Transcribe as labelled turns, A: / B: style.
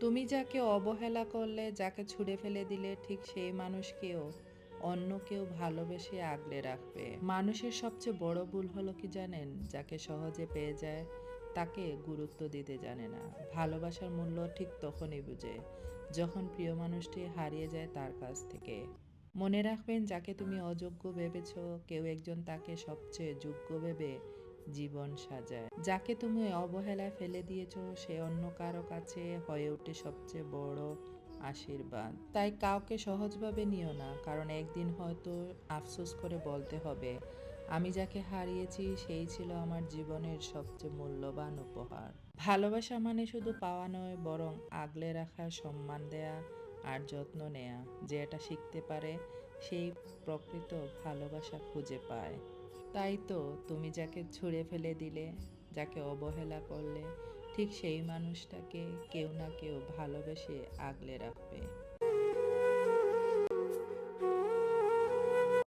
A: তুমি যাকে অবহেলা করলে, যাকে ছুঁড়ে ফেলে দিলে, ঠিক সেই মানুষকেও অন্য কেউ ভালোবেসে আগলে রাখবে। মানুষের সবচেয়ে বড় ভুল হলো কি জানেন? যাকে সহজে পেয়ে যায়, তাকে গুরুত্ব দিতে জানে না। ভালোবাসার মূল্য ঠিক তখনই বুঝে, যখন প্রিয় মানুষটি হারিয়ে যায় তার কাছ থেকে। মনে রাখবেন, যাকে তুমি অযোগ্য ভেবেছ, কেউ একজন তাকে সবচেয়ে যোগ্য ভেবে জীবন সাজায়। যাকে তুমি অবহেলায় ফেলে দিয়েছ, সে অন্য কারও কাছে হয়ে ওঠে সবচেয়ে বড় আশীর্বাদ। তাই কাউকে সহজভাবে নিও না, কারণ একদিন হয়তো আফসোস করে বলতে হবে, আমি যাকে হারিয়েছি, সেই ছিল আমার জীবনের সবচেয়ে মূল্যবান উপহার। ভালোবাসা মানে শুধু পাওয়া নয়, বরং আগলে রাখা, সম্মান দেয়া আর যত্ন নেয়া। যে এটা শিখতে পারে, সেই প্রকৃত ভালোবাসা খুঁজে পায়। তাই তো তুমি যাকে ছুঁড়ে ফেলে দিলে, যাকে অবহেলা করলে, ঠিক সেই মানুষটাকে কেউ না কেউ ভালোবেসে আগলে রাখবে।